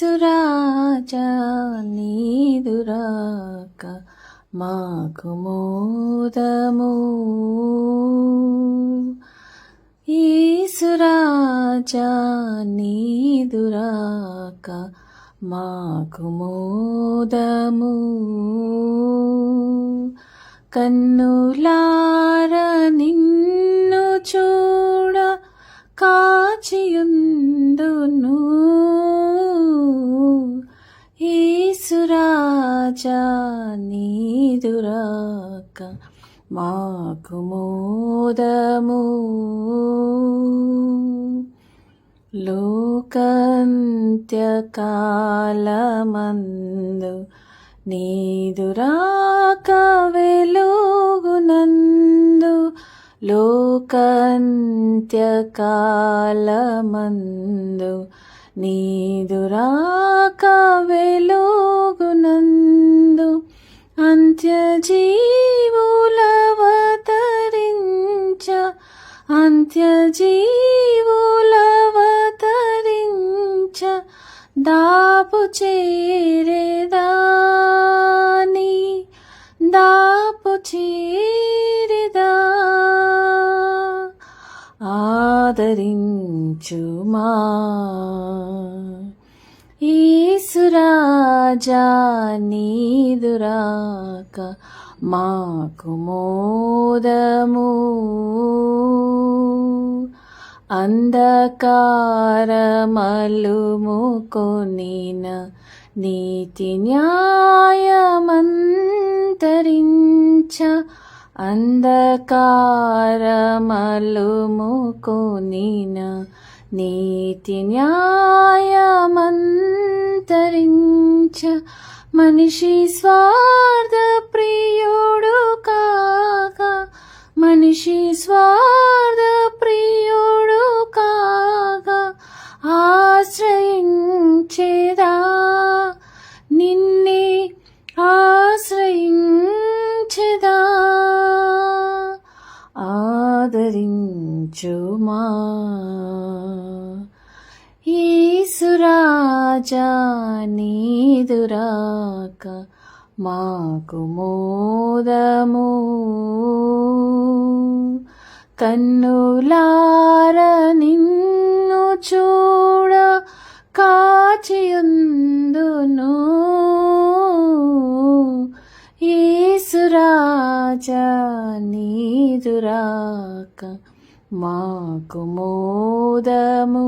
యేసురాజా నీదురాక మాకు మోదము. యేసురాజా నీదురాక మాకు మోదము. కన్నులారని యేసురాజా నీదురాక మాకు మోదము. లోకంత్యకాలమందు నీదురాక వెలుగునందు లోకంత్యకాలమందు నీదురాక వె అంత్యజీవులవతరించ దాపు చేరేదాని దాపు చేరిదా? ఆదరించుమా? ఈసురాజా నీదురాక మాకు మోదము. అంధకారమలుముకొనిన నీతి న్యాయమంతరించ అంధకారమలుముకొనిన నీతి న్యాయమంతరించ మనిషి స్వార్థ ప్రియుడు కాక మనిషి స్వార్థ ప్రియుడు కాక ఆశ్రయించేదా? నిన్నే ఆశ్రయించెదా? ఆదరించుమా ఈసురాజా నీదురాక మాకు మోదము. కన్నులార నిన్ను చూడ కాచియుందును. ఈసురాజా నీదురాక మాకు మోదము.